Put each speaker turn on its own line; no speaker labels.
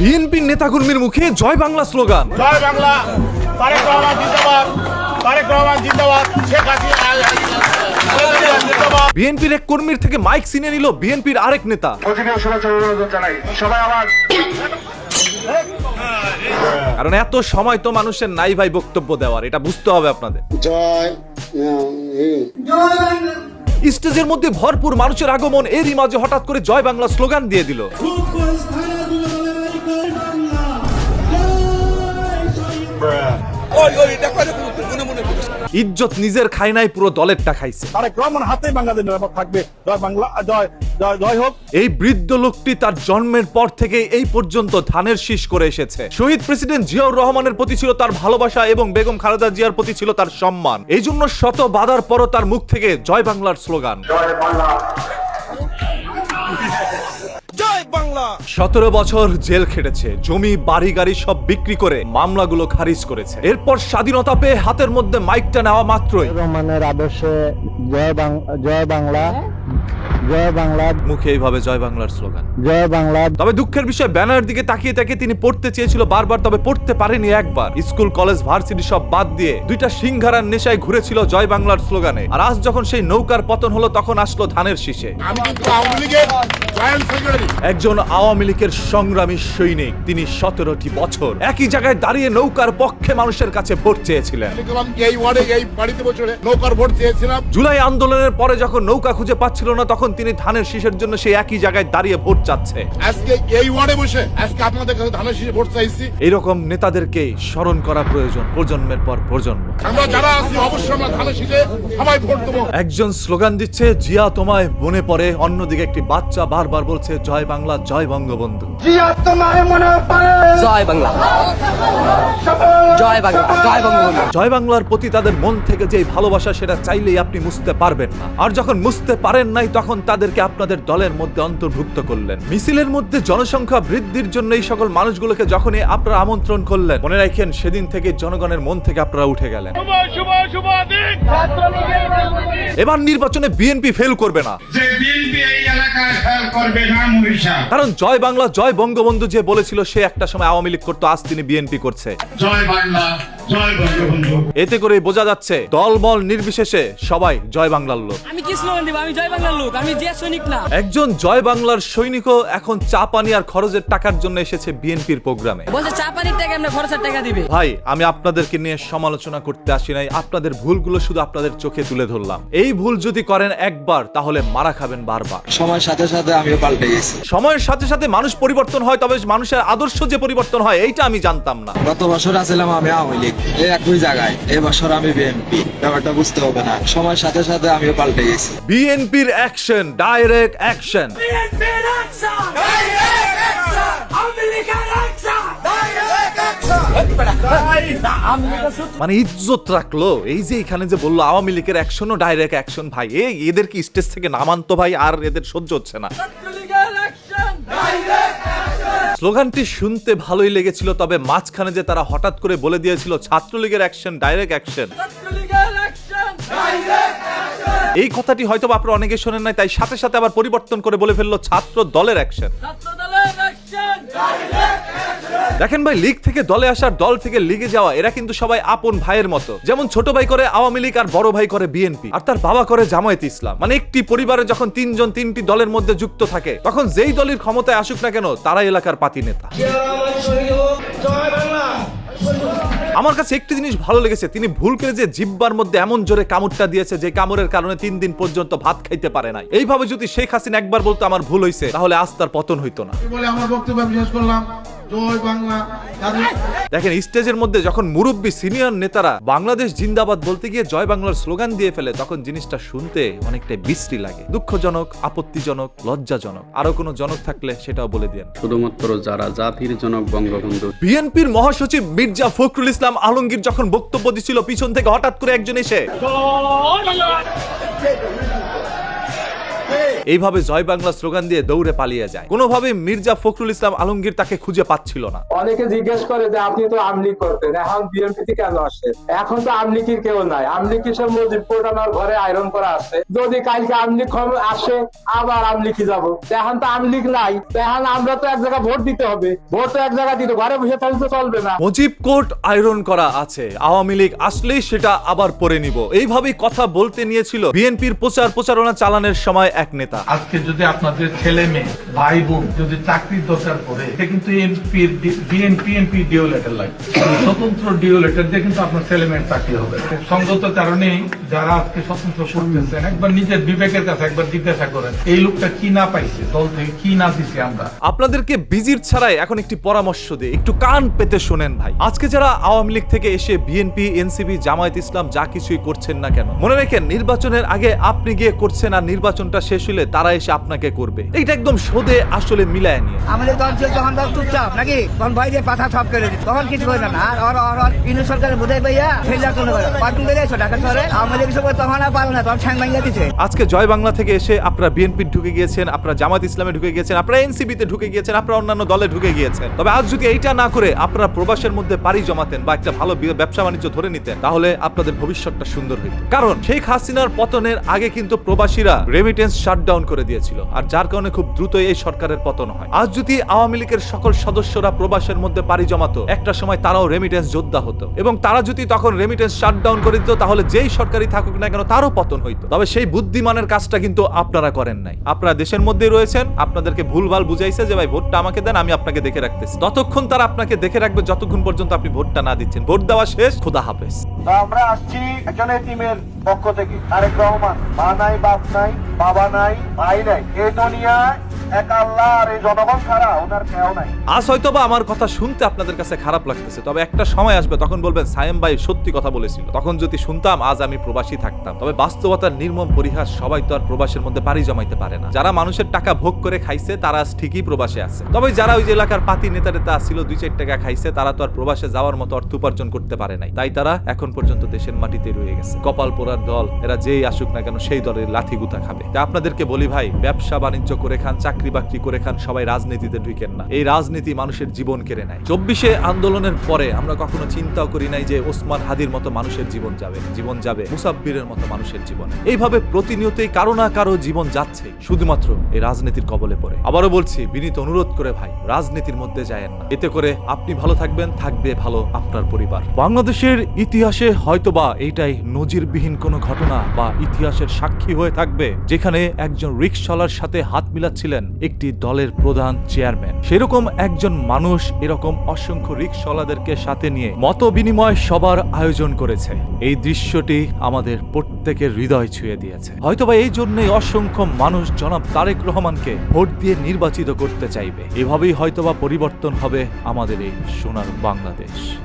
বিএনপির নেতাকর্মীর মুখে জয় বাংলা স্লোগান।
জয় বাংলা তারেক রহমান জিন্দাবাদ তারেক রহমান জিন্দাবাদ শেখ হাসিনা
বিএনপির এক কর্মীর থেকে মাইক ছিনে নিল বিএনপির আরেক নেতা।
সবাই
কারণ এত সময় তো মানুষের নাই ভাই বক্তব্য দেওয়ার এটা বুঝতে হবে আপনাদের।
জয়
স্টেজের মধ্যে ভরপুর মানুষের আগমন এরই মাঝে হঠাৎ করে জয় বাংলা স্লোগান দিয়ে দিল। ইজ্জত নিজের খায় নাই পুরো দলেরটা খাইছে।
তারেক রহমান হাতেই বাংলাদেশ নিরাপদ থাকবে। জয় বাংলা জয় জয় জয় হোক।
এই বৃদ্ধ লোকটি তার জন্মের পর থেকে এই পর্যন্ত ধানের শীষ করে এসেছে। শহীদ প্রেসিডেন্ট জিয়াউর রহমানের প্রতি ছিল তার ভালোবাসা এবং বেগম খালেদা জিয়ার প্রতি ছিল তার সম্মান। এই জন্য শত বাধার পরও তার মুখ থেকে জয় বাংলার স্লোগান।
জয় বাংলা।
সতেরো বছর জেল খেটেছে জমি বাড়ি গাড়ি সব বিক্রি করে মামলাগুলো খারিজ করেছে। এরপর স্বাধীনতা পেয়ে হাতের মধ্যে মাইকটা নেওয়া মাত্রই।
রহমানের আদর্শে জয় বাং- জয় বাংলা। জয় বাংলা।
মুখে এইভাবে জয় বাংলার স্লোগান।
জয় বাংলা।
তবে দুঃখের বিষয় ব্যানার দিকে তাকিয়ে তাকিয়ে তিনি পড়তে চেয়েছিল বারবার তবে পড়তে পারেনি একবার। স্কুল কলেজ ভার্সিটি সব বাদ দিয়ে দুইটা সিংহারার নেশায় ঘুরেছিল জয় বাংলার স্লোগানে। আর আজ যখন সেই নৌকার পতন হলো তখন আসলো ধানের শীষে। একজন আওয়ামী লীগের সংগ্রামী সৈনিক। তিনি সতেরোটি বছর একই জায়গায় দাঁড়িয়ে নৌকার পক্ষে মানুষের কাছে ভোট চেয়েছিলেন।
এই এই বাড়িতে বছরে নৌকার ভোট চেয়েছিলাম।
জুলাই আন্দোলনের পরে যখন নৌকা খুঁজে পাচ্ছিল না তখন তিনি ধানের শীষের জন্য সেই একই জায়গায় দাঁড়িয়ে ভোট চাচ্ছে।
আজকে এই ওয়ার্ডে বসে আজকে আপনাদের কাছে ধানের শীষে ভোট চাইছি।
এইরকম নেতাদেরকে স্মরণ করা প্রয়োজন প্রজন্মের পর প্রজন্ম।
আমরা যারা আছি অবশ্যই আমরা ধানের শীষে সবাই ভোট দেবো।
একজন স্লোগান দিচ্ছে জিয়া তোমায় মনে পড়ে। অন্যদিকে একটি বাচ্চা বারবার বলছে জয় বাংলা জয় বঙ্গবন্ধু।
জয় বাংলা। জয় বাংলা জয় বঙ্গবন্ধু।
জয় বাংলার প্রতি তাদের মন থেকে যে ভালোবাসা সেটা চাইলেই আপনি মুছতে পারবেন না। আর যখন মুছতে পারেন নাই তখন তাদেরকে আপনাদের দলের মধ্যে অন্তর্ভুক্ত করলেন। মিছিলের মধ্যে জনসংখ্যা বৃদ্ধির জন্য এই সকল মানুষগুলোকে যখনই আপনারা আমন্ত্রণ করলেন মনে রাখেন সেদিন থেকে জনগণের মন থেকে আপনারা উঠে গেলেন।
শুভ শুভ শুভ দিন।
এবার নির্বাচনে বিএনপি ফেল করবে না।
যে বিএনপি এই এলাকায় ফেল করবে না
কারণ জয় বাংলা জয় বঙ্গবন্ধু যে বলেছিল সে একটা সময় আওয়ামী লীগ করতো আজ তিনি বিএনপি করছে।
জয় বাংলা।
এতে করে বোঝা যাচ্ছে দলবল নির্বিশেষে সবাই জয় বাংলার লোক।
আমি কি স্লোগান দিব? আমি জয় বাংলার লোক আমি যে সৈনিক না।
একজন জয় বাংলার সৈনিকও এখন চা পানি আর খরচের টাকার জন্য এসেছে বিএনপির প্রোগ্রামে।
বলছে চা পানির টাকা আমরা খরচের টাকা দিবে।
ভাই আমি আপনাদেরকে নিয়ে সমালোচনা করতে আসি নাই আপনাদের ভুলগুলো শুধু আপনাদের চোখে তুলে ধরলাম। এই ভুল যদি করেন একবার তাহলে মারা খাবেন বারবার।
সময়ের সাথে সাথে আমিও পাল্টে গেছি।
সময়ের সাথে সাথে মানুষ পরিবর্তন হয় তবে মানুষের আদর্শ যে পরিবর্তন হয় এইটা আমি জানতাম না।
গত বছর আছিলাম আমি আওয়ামী লীগ। একই জায়গায়। এবছর আমি বিএনপি। ব্যাপারটা বুঝতে হবে না। সময়ের সাথে সাথে আমিও পাল্টে গেছি।
বিএনপির অ্যাকশন ডাইরেক্ট অ্যাকশন মানে ইজ্জত রাখল। এই যে এখানে যে বলল আওয়ামী লীগের অ্যাকশন ও ডাইরেক্ট অ্যাকশন ভাই এই এদের কি স্টেজ থেকে নামান্ত ভাই আর এদের সহ্য হচ্ছে না। স্লোগানটি শুনতে ভালোই লেগেছিল তবে মাঝখানে যে তারা হঠাৎ করে বলে দিয়েছিল ছাত্রলীগের অ্যাকশন ডাইরেক্ট অ্যাকশন এই কথাটি হয়তো বা আপনারা অনেকে শোনেন নাই তাই সাথে সাথে আবার পরিবর্তন করে বলে ফেলল ছাত্র দলের অ্যাকশন দেখেন ভাই লীগ থেকে দলে আসার দল থেকে লিগে যাওয়া, এরা কিন্তু সবাই আপন ভাইয়ের মতো। যেমন ছোট ভাই করে আওয়ামী লীগ আর বড় ভাই করে বিএনপি, আর তার বাবা করে জামায়াত ইসলাম। মানে একটি পরিবারে যখন তিনজন তিনটি দলের মধ্যে যুক্ত থাকে, তখন যেই দলের ক্ষমতায় আসুক না কেন, তারাই এলাকার পাতি নেতা। আমার কাছে একটি জিনিস ভালো লেগেছে, তিনি ভুল করে যে জিব্বার মধ্যে এমন জোরে কামড়টা দিয়েছে যে কামড়ের কারণে তিন দিন পর্যন্ত ভাত খাইতে পারে নাই। এইভাবে যদি শেখ হাসিনা একবার বলতো আমার ভুল হয়েছে তাহলে আজ তার পতন হইতো না।
বলে, আমার বক্তব্য শেষ করলাম। জয় বাংলা।
দেখেন স্টেজের মধ্যে যখন মুরব্বী সিনিয়র নেতারা বাংলাদেশ জিন্দাবাদ বলতে গিয়ে জয় বাংলার স্লোগান দিয়ে ফেলে তখন জিনিসটা শুনতে অনেকটাই বিশ্রী লাগে। দুঃখজনক আপত্তিজনক লজ্জাজনক। আরও কোনো জনক থাকলে সেটাও বলে দিন
শুধুমাত্র যারা জাতির জনক বঙ্গবন্ধু।
বিএনপির মহাসচিব মির্জা ফখরুল ইসলাম আলমগীর যখন বক্তব্য দিছিল পিছন থেকে হঠাৎ করে একজন এসে এইভাবে জয় বাংলা স্লোগান দিয়ে দৌড়ে পালিয়ে যায়। কোনোভাবে মির্জা ফখরুল ইসলাম আলমগীর তাকে খুঁজে পাচ্ছিল না।
অনেকে জিজ্ঞেস করে যে আপনি তো আমলি করতেন এখন বিএনপিতে কেন আসেন এখন তো আমলিকির কেউ নাই। আমলিকি সব মজিব কোটানোর ঘরে আয়রন করা আছে। যদি কালকে আমলিক আসে আবার আমলিকি যাব। এখন তো আমলিক নাই। এখন আমরা তো এক জায়গায় ভোট দিতে হবে। ভোট তো এক জায়গায় দিতে ঘরে বসে থাকলে তো চলবে না।
মুজিব কোর্ট আয়রন করা আছে। আওয়ামী লীগ আসলেই সেটা আবার পরে নিব। এইভাবেই কথা বলতে নিয়েছিল বিএনপির প্রচার প্রচারণা চালানোর সময় এক নেতা।
আজকে যদি আপনাদের ছেলে মেয়ে ভাই বোন যদি চাকরির দরকার পড়ে সে কিন্তু এমপির বিএনপি এমপি ডিও লেটার লাগবে স্বতন্ত্র ডিও লেটার দিয়ে কিন্তু আপনার ছেলে মেয়ের চাকরি হবে। সঙ্গত কারণেই যারা আজকে স্বতন্ত্র করতেছেন একবার নিজের বিবেকের কাছে একবার জিজ্ঞাসা করেন এই লোকটা কি না পাইছে দল থেকে কি না দিছে আমরা?
আপনাদেরকে বিজির ছাড়াই এখন একটি পরামর্শ দিই। একটু কান পেতে শোনেন ভাই। আজকে যারা আওয়ামী লীগ থেকে এসে বিএনপি এনসিপি জামায়াত ইসলাম যা কিছুই করছেন না কেন মনে রেখেন নির্বাচনের আগে আপনি গিয়ে করছেন আর নির্বাচনটা শেষ হলে তারা এসে আপনাকে করবে। এইটা একদম সোদে আসলে মিলায় নিয়ে।
আমাদের দল ছিল তখন দল চুপচাপ নাকি? তখন ভয় দিয়ে পাথা সব করে দিত তখন কিছু করে না। আর আর আর আর ইন্দু সরকারের বোধহয় ভাইয়া ফেলে কোনো করে পার্কিং বেরিয়েছো ঢাকা শহরে। আমাদের কিছু তখন আর পারো না। তখন ঠ্যাং ভাঙিয়ে দিচ্ছে
আজকে জয় বাংলা থেকে এসে আপনারা বিএনপি ঢুকে গিয়েছেন আপনারা জামাত ইসলামে ঢুকে গিয়েছেন আপনারা এনসিপি তে ঢুকে গিয়েছেন আপনারা অন্যান্য দলে ঢুকে গিয়েছেন। তবে আজ যদি এইটা না করে আপনারা প্রবাসের মধ্যে পাড়ি জমাতেন বা একটা ভালো ব্যবসা বাণিজ্য ধরে নিতেন তাহলে আপনাদের ভবিষ্যৎটা সুন্দর হইত। কারণ শেখ হাসিনার পতনের আগে কিন্তু প্রবাসীরা রেমিটেন্স শাটডাউন করে দিয়েছিল, আর যার কারণে খুব দ্রুত এই সরকারের পতন হয়। আজ যদি আওয়ামী লীগের সকল সদস্যরা প্রবাসের মধ্যে পাড়ি জমাতো, একটা সময় তারাও রেমিটেন্স যোদ্ধা হতো। এবং তারা যদি তখন রেমিটেন্স শাটডাউন করে দিত, তাহলে যেই সরকারি থাকুক না কেন, তারও পতন হইতো। তবে সেই বুদ্ধিমানের কাজটা কিন্তু আপনারা করেন নাই। আপনারা দেশের মধ্যেই রয়েছেন, আপনাদেরকে ভুলভাল বুঝাইছে যে, ভাই, ভোটটা আমাকে দেন, আমি আপনাকে দেখে রাখতেছি। ততক্ষণ তারা আপনাকে দেখে রাখবে যতক্ষণ পর্যন্ত আপনি ভোটটা না দিচ্ছেন। ভোট দেওয়া শেষ, খোদা হাফেজ।
আমরা আসছি একজন টিমের পক্ষ থেকে তারেক রহমান। মা নাই, বাপ নাই, বাবা নাই। ভাই নাই। কেউ নাই।
আজ হয়তো বা আমার কথা শুনতে আপনাদের কাছে খারাপ লাগতেছে, তবে একটা সময় আসবে তখন বলবেন, সায়েম ভাই সত্যি কথা বলেছিল। তখন যদি শুনতাম, আজ আমি প্রবাসী থাকতাম। তবে বাস্তবতার নির্মম পরিহাস সবাই তো আর প্রবাসের মধ্যে পাড়ি জমাইতে পারে না। যারা মানুষের টাকা ভোগ করে খাইছে, তারা আজ ঠিকই প্রবাসে আছে। তবে যারা ওই যে এলাকার পাতি নেতা নেতা ছিল, দুই চার টাকা খাইছে, তারা তো আর প্রবাসে যাওয়ার মতো অর্থ উপার্জন করতে পারে নাই। তাই তারা এখন পর্যন্ত দেশের মাটিতে রয়ে গেছে। কপাল পোড়ার দল, এরা যেই আসুক না কেন, সেই দলের লাথি গুতা খাবে। তা আপনাদেরকে বলি ভাই, ব্যবসা বাণিজ্য করে খান, চাকরি বাকরি করে খান, সবাই রাজনীতিতে ঢুকেন না। এই রাজনীতি মানুষের জীবন কেড়ে নেয়। চব্বিশে আন্দোলনের পরে আমরা কখনো চিন্তাও করি নাই যে ওসমান হাদির মতো মানুষের জীবন যাবে জীবন যাবে মুসাব্বিরের মতো মানুষের জীবন। এইভাবে প্রতিনিয়তই কারও না কারও জীবন যাচ্ছে, শুধুমাত্র এই রাজনীতির কবলে পড়ে। আবারও বলছি, বিনীত অনুরোধ করে ভাই, রাজনীতির মধ্যে যায়েন না। এতে করে আপনি ভালো থাকবেন, থাকবে ভালো আপনার পরিবার। বাংলাদেশের ইতিহাসে হয়তোবা এইটাই নজিরবিহীন কোনো ঘটনা বা ইতিহাসের সাক্ষী হয়ে থাকবে, যেখানে একজন রিক্সাওয়ালার সাথে হাত মিলাচ্ছিলেন একটি দলের প্রধান চেয়ারম্যান। সেরকম একজন মানুষ এরকম অসংখ্য রিক্সাওয়ালাদেরকে সাথে নিয়ে মত বিনিময় সবার আয়োজন করেছে। এই দৃশ্যটি আমাদের প্রত্যেকের হৃদয় ছুঁয়ে দিয়েছে। হয়তোবা এই জন্যই অসংখ্য মানুষ জনাব তারেক রহমানকে ভোট দিয়ে নির্বাচিত করতে চাইবে। এভাবেই হয়তোবা পরিবর্তন হবে আমাদের এই সোনার বাংলাদেশ।